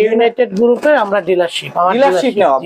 United গ্রুপে আমরা dealership dealership নেওয়া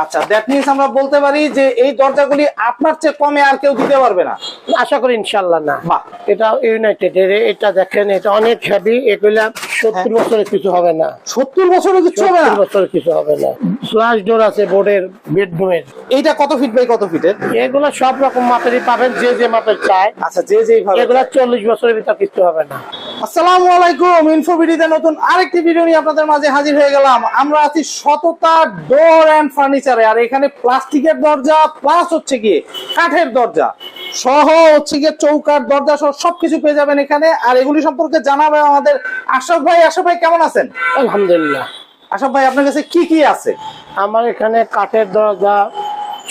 আচ্ছা দ্যাট মিনস আমরা বলতে পারি যে এই দরজাগুলি আপনার চেয়ে কমে আর কেউ দিতে পারবে না। আশা করি ইনশাল্লাহ না। এটা ইউনাইটেড এটা দেখেন এটা অনেক হেভি এগুলা সত্তর। বছরের কিছু হবে না। সত্তর বছরও কিচ্ছু হবে না? বছরের কিছু হবে না। ফ্লাশ ডোর আছে বোর্ডের বেডরুমের এইটা কত ফিট বাই কত ফিটের এগুলো সব রকম মাপেরই পাবেন যে যে মাপের চায়। আচ্ছা যে ভাবে এগুলা চল্লিশ বছরের ভিতর কিছু হবে না। আসসালামু আলাইকুম ইনফোভিডিতে নতুন আরেকটি ভিডিও নিয়ে আপনাদের মাঝে হাজির হয়ে গেলাম। আমরা আছি শততা ডোর এন্ড ফার্নিচারে আর এখানে প্লাস্টিকের দরজা প্লাস হচ্ছে গিয়ে কাঠের দরজা। সহ হচ্ছে গিয়ে চৌকার দরজা সহ সবকিছু পেয়ে যাবেন এখানে। আর এগুলি সম্পর্কে জানাবে আমাদের আশরাফ ভাই। আশরাফ ভাই কেমন আছেন? আলহামদুলিল্লাহ। আশরাফ ভাই আপনার কাছে কি কি আছে? আমার এখানে কাঠের দরজা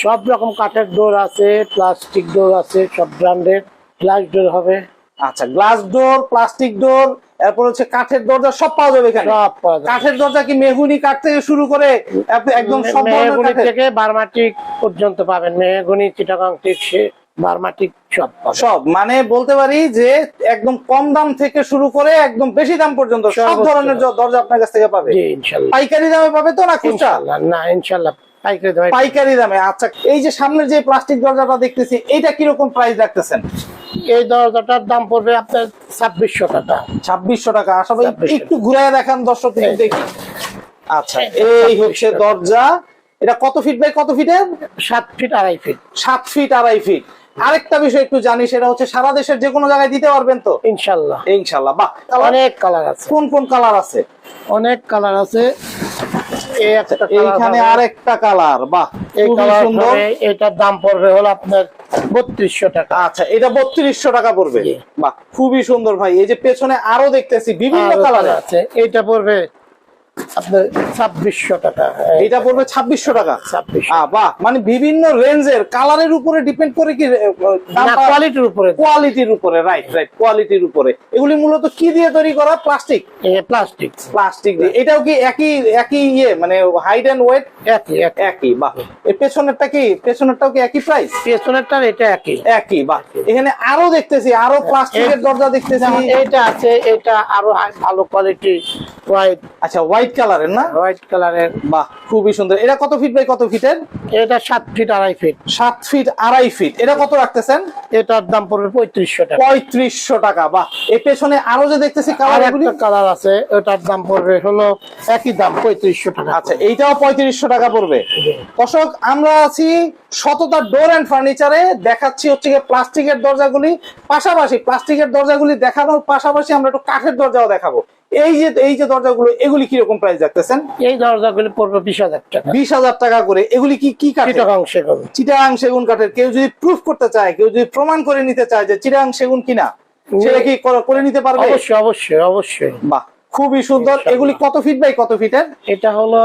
সব রকম কাঠের ডোর আছে প্লাস্টিক ডোর আছে সব ব্র্যান্ডের। গ্লাস ডোর হবে। আচ্ছা গ্লাস ডোর প্লাস্টিক ডোর এরপর হচ্ছে কাঠের দরজা সব পাওয়া যাবে এখানে? সব কাঠের দরজা কি মেহগুনি কাঠ থেকে শুরু করে একদম সব মেহগুনি থেকে বারমাটিক পর্যন্ত পাবেন। মেহগুনি চিটাগাং থেকে বারমাটিক সব সব মানে বলতে পারি যে একদম কম দাম থেকে শুরু করে একদম বেশি দাম পর্যন্ত সব ধরনের দরজা আপনার কাছ থেকে পাবে। পাইকারি দামে পাবে তো না খুচরা? ইনশাল্লাহ না ইনশাল্লাহ পাইকারি দামে পাইকারি দামে আচ্ছা। এই যে সামনের যে প্লাস্টিক দরজাটা দেখতেছি এইটা কীরকম প্রাইস রাখতেছেন? এই দরজাটার দাম পড়বে আপনার ছাব্বিশশো টাকা। ছাব্বিশশো টাকা। ভাই 2600 একটু ঘুরায় দেখান দর্শক। দেখি। আচ্ছা এই হচ্ছে দরজা। এটা কত ফিট বাই কত ফিটের সাত ফিট আড়াই ফিট সাত ফিট আড়াই ফিট আরেকটা বিষয় একটু জানি সেটা হচ্ছে সারা দেশের যে কোনো জায়গায় দিতে পারবেন তো? ইনশাল্লাহ। ইনশাল্লাহ বাহ অনেক কালার আছে। কোন কোন কালার আছে? অনেক কালার আছে। এইখানে আরেকটা কালার বাহ এই খুবই কালার সুন্দর। এটার দাম পড়বে হলো আপনার বত্রিশশো টাকা। আচ্ছা এটা বত্রিশশো টাকা পড়বে। বাহ খুবই সুন্দর ভাই এই যে পেছনে আরও দেখতেছি বিভিন্ন কালার আছে। এটা পড়বে আপনার ছাব্বিশশো টাকা। এটা পড়বে ছাব্বিশশো টাকা। ছাব্বিশশো। বাহ মানে বিভিন্ন রেঞ্জের কালারের উপরে ডিপেন্ড করে কি কোয়ালিটির উপরে। কোয়ালিটির উপরে রাইট রাইট কোয়ালিটির উপরে। এগুলি মূলত কি দিয়ে তৈরি করা? প্লাস্টিক প্লাস্টিক প্লাস্টিক দিয়ে। এটাও কি একই একই ইয়ে মানে হাইট এন্ড ওয়েট একই একই। বাহ। এর পেছনেরটা কি পেছনেরটাও কি একই প্রাইস পেছনেরটার এটা একই। একই বাহ। এখানে আরও দেখতেছি আরও প্লাস্টিকের দরজা দেখতেছি। এইটা আছে এটা আরও ভালো কোয়ালিটি হোয়াইট আচ্ছা হোয়াইট কালারের না? হোয়াইট কালারের বাহ খুবই সুন্দর। এটা কত ফিট বাই কত ফিটের এটা সাত ফিট আড়াই ফিট সাত ফিট আড়াই ফিট এটা কত রাখতেছেন? এটার দাম পড়বে পঁয়ত্রিশশো টাকা। পঁয়ত্রিশশো টাকা বাহ। এর পেছনে আরও যে দেখতেছি কালার একটা কালার আছে ওটার দাম পড়বে হলো একই দাম পঁয়ত্রিশশো টাকা। আচ্ছা এইটাও পঁয়ত্রিশশো টাকা পড়বে। দর্শক আমরা আছি শততা ডোর এন্ড ফার্নিচারে দেখাচ্ছি হচ্ছে গিয়ে প্লাস্টিকের দরজাগুলি। পাশাপাশি প্লাস্টিকের দরজাগুলি দেখানোর পাশাপাশি আমরা একটু কাঠের দরজাও দেখাবো। এই যে এই যে দরজাগুলো এগুলি কীরকম প্রাইস রাখতেছেন? এই দরজাগুলি পড়বে বিশ হাজার টাকা। বিশ হাজার টাকা করে। এগুলি কি কি সেগুন। চিটাং সেগুন কাঠের। কেউ যদি প্রুফ করতে চায় কেউ যদি প্রমাণ করে নিতে চায় যে চিটাং সেগুন কিনা সেটা কি করে নিতে পারবে? অবশ্যই অবশ্যই অবশ্যই। বাহ খুবই সুন্দর। এগুলি কত ফিট বাই কত ফিটের এটা হলো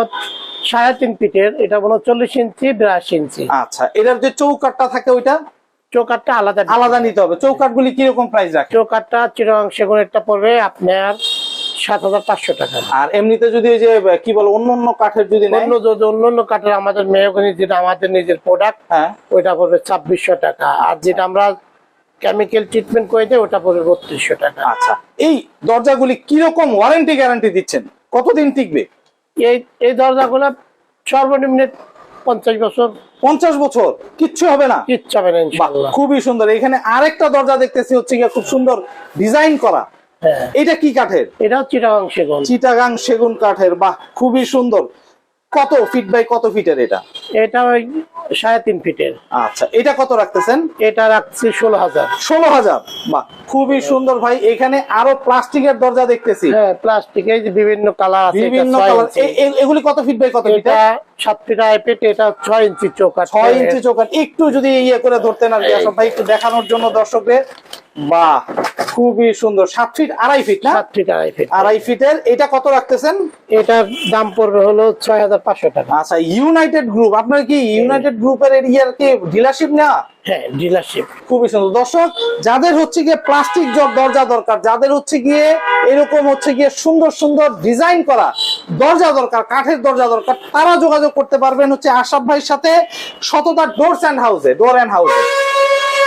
সাড়ে তিন ফিটের এটা হলো চল্লিশ ইঞ্চি বিরাশি ইঞ্চি। আচ্ছা এটার যে চৌকাটটা থাকে ওইটা? চৌকাটটা আলাদা। আলাদা নিতে হবে। চৌকাট গুলি কীরকম প্রাইস রাখে? চৌকাটটা চিটাগাং সেগুনেরটা পড়বে আপনার সাত হাজার পাঁচশো টাকা। আর এমনিতে যদি ওই যে কি বল অন্য অন্য কাঠের যদি অন্য যদি অন্য অন্য কাঠের আমাদের মেহগনি যেটা আমাদের নিজের প্রোডাক্ট হ্যাঁ। ওইটা পড়বে ছাব্বিশশো টাকা। আর যেটা আমরা কেমিক্যাল ট্রিটমেন্ট করে দিই ওটা পড়বে বত্রিশশো টাকা। আচ্ছা। এই দরজাগুলি কীরকম ওয়ারেন্টি গ্যারান্টি দিচ্ছেন? কতদিন টিকবে? এই এই দরজাগুলো সর্বনিম্ন পঞ্চাশ বছর। পঞ্চাশ বছর? কিচ্ছু হবে না? কিচ্ছু হবে না খুবই সুন্দর। এখানে আরেকটা দরজা দেখতেছি হচ্ছে খুব সুন্দর ডিজাইন করা। এটা কি কাঠের? এটাও চিটাগাং সেগুন। চিটাগাং সেগুন কাঠের বাহ খুবই সুন্দর। কত ফিট বাই কত ফিটের এটা? এটা ওই সাড়ে তিন ফিটের। আচ্ছা এটা কত রাখতেছেন? এটা রাখছি ষোলো হাজার। ষোলো হাজার বাহ খুবই সুন্দর ভাই। এখানে আরও প্লাস্টিকের দরজা দেখতেছি। হ্যাঁ প্লাস্টিক এই বিভিন্ন কালার আছে বিভিন্ন কালার। এগুলি কত ফিট বাই কত ফিট? এটা সাত ফিট আই ফিট এটা ছয় ইঞ্চি চৌকাট ছয় ইঞ্চি চোখ একটু যদি ইয়ে করে ধরতেন আর কি ভাই একটু দেখানোর জন্য দর্শকদের। বাহ খুবই সুন্দর। সাত ফিট আড়াই ফিট না? সাত ফিট আড়াই ফিট আড়াই ফিটের এটা কত রাখতেছেন? এটার দাম পড়বে হলো ছয় হাজার পাঁচশো টাকা। আচ্ছা ইউনাইটেড গ্রুপ আপনার কি ইউনাইটেড গ্রুপের এরিয়ার কি ডিলারশিপ নেওয়া? হ্যাঁ ডিলারশিপ খুবই সুন্দর। দর্শক যাদের হচ্ছে গিয়ে প্লাস্টিক দরজা দরকার যাদের হচ্ছে গিয়ে এরকম হচ্ছে গিয়ে সুন্দর সুন্দর ডিজাইন করা দরজা দরকার কাঠের দরজা দরকার তারা যোগাযোগ করতে পারবেন হচ্ছে আশাফ ভাইয়ের সাথে শততা ডোরস অ্যান্ড হাউসে ডোর অ্যান্ড হাউসে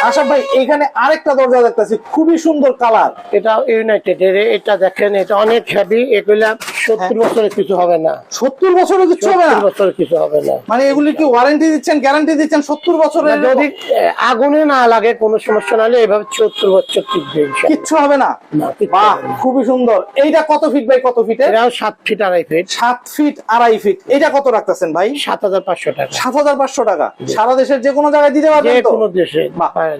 আশাফ ভাই, এখানে আরেকটা দরজা দেখতেছি। খুবই সুন্দর কালার। এটা ইউনাইটেড এটা দেখেন, এটা অনেক হেভি এগুলা সত্তর বছরে কিছু হবে না। সত্তর বছরে কিচ্ছু হবে না? সত্তর বছরে কিছু হবে না। মানে এগুলি কি ওয়ারেন্টি দিচ্ছেন গ্যারান্টি দিচ্ছেন সত্তর বছরের যদি আগুনে না লাগে কোনো সমস্যা না হলে এইভাবে চুয়াত্তর বছর টিকবে কিচ্ছু হবে না? বাহ খুবই সুন্দর। এইটা কত ফিট বাই কত ফিটের এটাও সাত ফিট আড়াই ফিট সাত ফিট আড়াই ফিট এটা কত রাখতেছেন ভাই? সাত হাজার পাঁচশো টাকা। সাত হাজার পাঁচশো টাকা। সারা দেশের যে কোনো জায়গায় দিতে পারবেন যে তো কোনো দেশে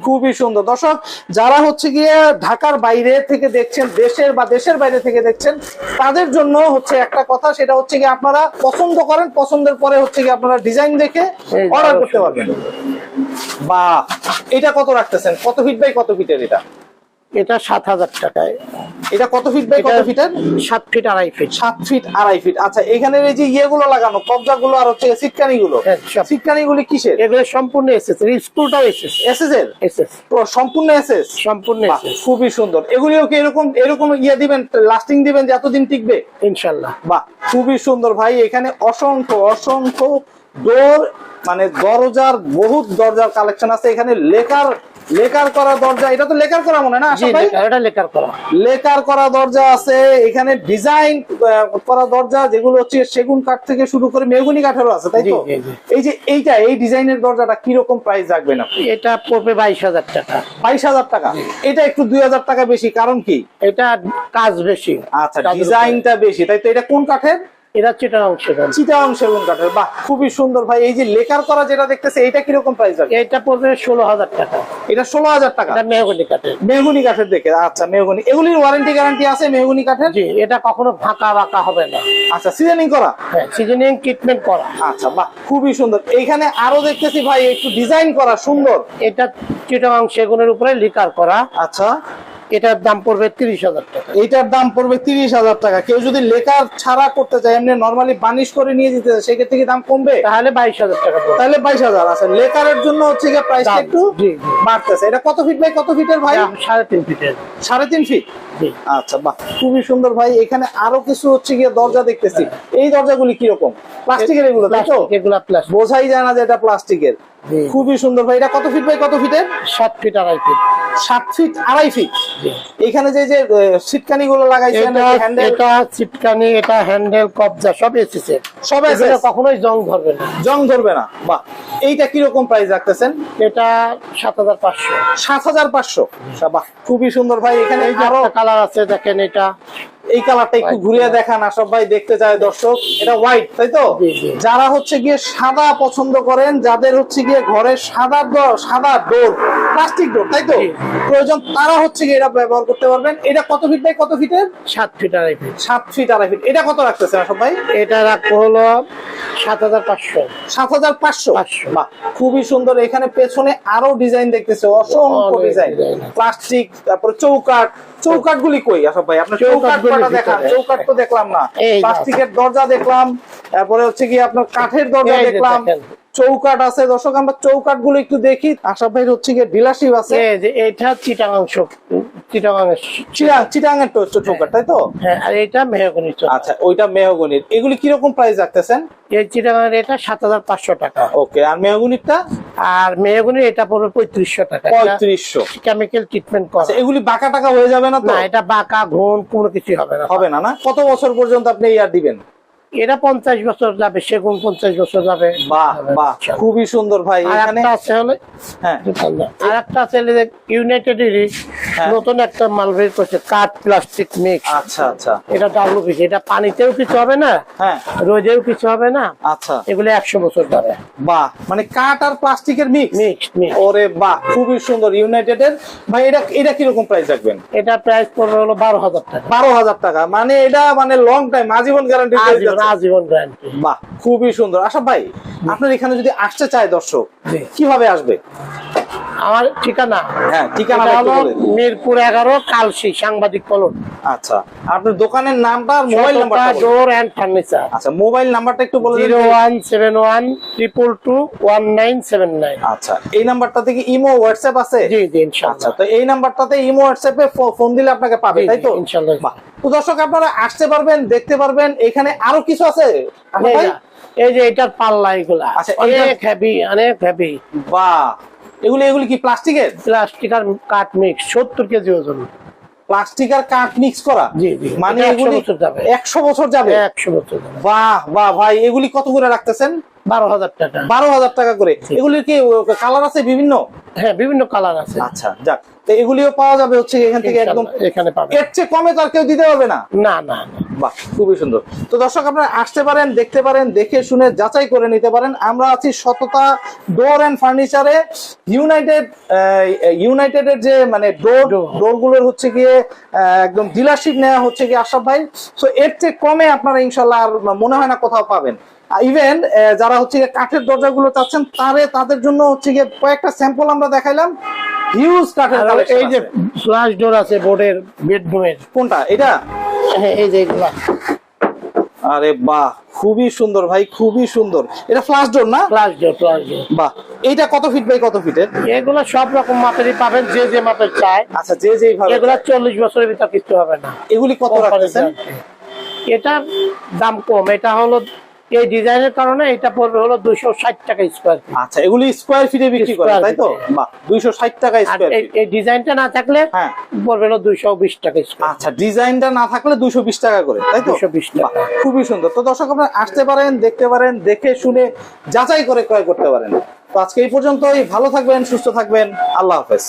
খুবই সুন্দর। দর্শক যারা হচ্ছে গিয়ে ঢাকার বাইরে থেকে দেখছেন দেশের বা দেশের বাইরে থেকে দেখছেন তাদের জন্য হচ্ছে একটা কথা সেটা হচ্ছে কি আপনারা পছন্দ করেন পছন্দের পরে হচ্ছে কি আপনারা ডিজাইন দেখে অর্ডার করতে পারবেন। বা এটা কত রাখতেছেন? কত ফিট বাই কত ফিটের এটা? এটা সাত হাজার টাকায়। এটা কত ফিট বাই কত ফিটের সাত ফিট আড়াই ফিট সাত ফিট আড়াই ফিট আচ্ছা এখানের এই যে ইয়েগুলো লাগানো কবজা গুলো আর হচ্ছে সিটকানি গুলো হ্যাঁ। সিটকানি গুলি কিসের? এগুলো সম্পূর্ণ এসেস স্কুলটাও এসেস এসএস এর? এসেস তো সম্পূর্ণ এসএস সম্পূর্ণ এসেস খুবই সুন্দর। এগুলিও কি এরকম এরকম ইয়ে দিবেন লাস্টিং দিবেন যে এতদিন টিকবে? ইনশাল্লাহ। বাহ খুবই সুন্দর। ভাই এখানে অসংখ্য অসংখ্য ডোর মানে দরজার বহুত দরজার কালেকশন আছে। এখানে লেকার লেকার করা দরজা এটা তো লেকার করা মনে না এটা করা। লেকার করা দরজা আছে এখানে ডিজাইন করা দরজা যেগুলো হচ্ছে সেগুন কাঠ থেকে শুরু করে মেহগুনি কাঠেরও আছে তাই তো। এই যে এইটা এই ডিজাইনের দরজাটা কীরকম প্রাইস রাখবেন আপনি? এটা পড়বে বাইশ হাজার টাকা। বাইশ হাজার টাকা। এটা একটু দুই হাজার টাকা বেশি কারণ কি? এটা কাজ বেশি। আচ্ছা। ডিজাইনটা বেশি তাই তো? এটা কোন কাঠের? এটা চিটাং সেগুন কাঠের বাহ খুবই সুন্দর ভাই। এই যে লেকার করা যেটা দেখতেছে এটা কীরকম প্রাইস আছে এটা পড়বে ষোলো হাজার টাকা। এটা ষোলো হাজার টাকা? মেহগনি কাঠের। মেহগুনি কাঠের দেখে। আচ্ছা মেহগুনি। এগুলির ওয়ারেন্টি গ্যারান্টি আছে মেহগুনি কাঠের? জি এটা কখনো ফাঁকা বাঁকা হবে না। আচ্ছা সিজনিং করা? হ্যাঁ সিজনিং ট্রিটমেন্ট করা। আচ্ছা বাহ খুবই সুন্দর। এইখানে আরও দেখতেছি ভাই একটু ডিজাইন করা সুন্দর। এটা চিটাং সেগুনের উপরে লিকার করা। আচ্ছা। এটার দাম পড়বে তিরিশ হাজার টাকা। এটার দাম পড়বে তিরিশ হাজার টাকা। কেউ যদি লেকার ছাড়া করতে চায় এমনি নর্মালি বানিশ করে নিয়ে যেতে চায় সেক্ষেত্রে কি দাম কমবে? তাহলে বাইশ হাজার টাকা তাহলে বাইশ হাজার আছে। লেকারের জন্য হচ্ছে গিয়ে প্রাইস একটু। বাড়তেছে। এটা কত ফিট বাই কত ফিটের ভাই? সাড়ে তিন ফিটের সাড়ে তিন ফিট জি আচ্ছা বাহ খুবই সুন্দর ভাই। এখানে আরও কিছু হচ্ছে গিয়ে দরজা দেখতেছি। এই দরজাগুলি কীরকম? প্লাস্টিকের এগুলো তাই তো? Plastic plastic. বোঝাই যায় না যে এটা প্লাস্টিকের। খুবই সুন্দর ভাই। এটা কত ফিট বাই কত ফিটের সাত ফিট আড়াই ফিট সাত ফিট আড়াই ফিট এখানে যে যে সিটকানি গুলো লাগাইছেন এটা হ্যান্ডেল এটা চিটকানি এটা হ্যান্ডেল কবজা সব এসেছে সব এগুলো SS? কখনোই জং ধরবে না। জং ধরবে না। বাহ এইটা কীরকম প্রাইস রাখতেছেন? এটা সাত হাজার পাঁচশো। সাত হাজার পাঁচশো। বাহ খুবই সুন্দর ভাই। এখানে আরও একটা কালার আছে দেখেন এটা। এই কালারটা একটু ঘুরিয়ে দেখান আশরাফ ভাই দেখতে চায় দর্শক। এটা হোয়াইট তাই তো। যারা হচ্ছে গিয়ে সাদা পছন্দ করেন যাদের হচ্ছে গিয়ে ঘরে সাদা ডোর সাদা ডোর প্লাস্টিক ডোর তাই তো? প্রয়োজন তারা হচ্ছে গিয়ে এটা ব্যবহার করতে পারবেন। এটা কত ফিট বাই কত ফিটের সাত ফিট আড়াই ফিট সাত ফিট আড়াই ফিট এটা কত রাখতেছেন আশরাফ ভাই? এটা রাখব হলো সাত হাজার পাঁচশো। সাত হাজার পাঁচশো? পাঁচশো। বাহ খুবই সুন্দর। এখানে পেছনে আরও ডিজাইন দেখতেছে অসংখ্য ডিজাইন প্লাস্টিক তারপরে চৌকাট চৌকাট গুলি কই আসব ভাই? আপনার চৌকাট চৌকাঠগুলি দেখান চৌকাট তো দেখলাম না। প্লাস্টিকের দরজা দেখলাম তারপরে হচ্ছে কি আপনার কাঠের দরজা দেখলাম। চৌকাট আছে দর্শক আমরা চৌকাটগুলো একটু দেখি। আশা ভাই হচ্ছে গিয়ে ডিলারশিপ আছে। এটা চিটাং অংশ চিটাং তো হচ্ছে চৌকাট তাই তো? হ্যাঁ আর এটা মেহগনি আচ্ছা ওইটা মেহগনির। এগুলি কীরকম প্রাইস রাখতেছেন? এই চিটাং এটা সাত হাজার পাঁচশো টাকা। ওকে আর মেহগনিরটা? আর মেয়েগুলির এটা পড়বে পঁয়ত্রিশশো টাকা। পঁয়ত্রিশশো। কেমিক্যাল ট্রিটমেন্ট করা। আচ্ছা এগুলি বাঁকা টাকা হয়ে যাবে না না এটা বাঁকা ঘন কোনো কিছু হবে না। হবে না না? কত বছর পর্যন্ত আপনি ইয়ার দিবেন? এটা পঞ্চাশ বছর যাবে সেগুন পঞ্চাশ বছর যাবে। বাহ বাহ খুবই সুন্দর ভাই। আর একটা আছে হলে হ্যাঁ। আর একটা আছে ইউনাইটেড। নতুন একটা মাল বের করছে কাঠ প্লাস্টিক মিক্স আচ্ছা আচ্ছা। এটা ডাব্লু পিস এটা পানিতেও কিছু হবে না হ্যাঁ। রোদেও কিছু হবে না। আচ্ছা। এগুলো একশো বছর যাবে বাহ মানে কাঠ আর প্লাস্টিকের মিক্স মিক্স মিক্স ওরে বাহ খুবই সুন্দর। ইউনাইটেড এর ভাই এটা এটা কীরকম প্রাইস রাখবেন? এটা প্রাইস পড়বে হলো বারো হাজার টাকা। বারো হাজার টাকা। মানে এটা মানে লং টাইম আজীবন গ্যারান্টি আজীবন গ্যারান্টি বাহ খুবই সুন্দর। আশা ভাই আপনার এখানে যদি আসতে চায় দর্শক। কীভাবে আসবে? আমার ঠিকানা? হ্যাঁ ঠিকানা হলো মিরপুর এগারো কালসি সাংবাদিক কলন। আচ্ছা আপনার দোকানের নামটা মোবাইল নাম্বারটা ডোর অ্যান্ড ফার্নিচার। আচ্ছা মোবাইল নাম্বারটা একটু বলে zero one seven one triple two one nine seven nine. আচ্ছা এই নাম্বারটা থেকে ইমো হোয়াটসঅ্যাপ আছে? জি জি আচ্ছা তো এই নাম্বারটাতে ইমো হোয়াটসঅ্যাপে ফোন দিলে আপনাকে পাবে তাই তো? জি, ইনশাল্লাহ। তো দর্শক আপনারা আসতে পারবেন দেখতে পারবেন এখানে আরও কিছু আছে? এই যে- এটার পাল্লা এগুলা। আচ্ছা, অনেক হেভি অনেক হেভি বাহ। এগুলি এগুলি কি প্লাস্টিকের প্লাস্টিক আর কাঠ মিক্স সত্তর কেজি ওজন প্লাস্টিক আর কাঠ মিক্স করা। মানে এটা 100 এগুলি বছর যাবে। একশো বছর যাবে একশো বছর যাবে। বাহ বাহ ভাই এগুলি কত করে রাখতেছেন বারো হাজার টাকা। বারো হাজার টাকা করে। এগুলির কি কালার আছে বিভিন্ন? হ্যাঁ বিভিন্ন কালার আছে। আচ্ছা যাক। তো এগুলিও পাওয়া যাবে হচ্ছে এখান থেকে একদম এখানে এর চেয়ে কমে তো আর কেউ দিতে পারবে না? না না বাহ খুবই সুন্দর। তো দর্শক আপনারা আসতে পারেন দেখতে পারেন দেখে শুনে যাচাই করে নিতে পারেন। আমরা আছি সততা ডোর এন্ড ফার্নিচারে। ইউনাইটেড ইউনাইটেড এর যে মানে ডোর. ডোর। গুলোর হচ্ছে গিয়ে একদম ডিলারশিপ নেওয়া হচ্ছে গিয়ে আশরাফ ভাই। তো এর চেয়ে কমে আপনারা ইনশাল্লাহ আর মনে হয় না কোথাও পাবেন। ইভেন যারা হচ্ছে গিয়ে কাঠের দরজাগুলো চাচ্ছেন তারে তাদের জন্য হচ্ছে গিয়ে কয়েকটা স্যাম্পল আমরা দেখাইলাম। হিউজ কাঠের এই যে। ফ্লাশ ডোর আছে বোর্ডের বেডরুমের কোনটা? এটা হ্যাঁ এই যে এগুলা। আরে বাহ খুবই সুন্দর ভাই খুবই সুন্দর। এটা ফ্লাশ ডোর না? ফ্লাশ ডোর ফ্লাশ ডোর বাহ এইটা কত ফিট বাই কত ফিটের এগুলো সব রকম মাপেরই পাবেন যে যে মাপের চায়। আচ্ছা যে যেই ভাবে এগুলা চল্লিশ বছরের ভিতর কিছু হবে না। এগুলি কত রাখতেছেন? এটার দাম কম এটা হলো এই ডিজাইনের কারণে এটা পড়বে হলো দুইশো ষাট টাকা স্কোয়ার ফিট আচ্ছা এগুলি স্কোয়ার ফিটে বিক্রি করে তাই তো? দুইশো ষাট টাকা স্কোয়ার এই- ডিজাইনটা না থাকলে হ্যাঁ। পড়বে হলো দুইশো বিশ টাকা স্কোয়ার আচ্ছা ডিজাইনটা না থাকলে দুইশো বিশ টাকা করে তাই তো? 220 টাকা। খুবই সুন্দর। তো দর্শক আপনারা আসতে পারেন দেখতে পারেন দেখে শুনে যাচাই করে ক্রয় করতে পারেন। তো আজকে এই পর্যন্তই ভালো থাকবেন সুস্থ থাকবেন আল্লাহ হাফেজ।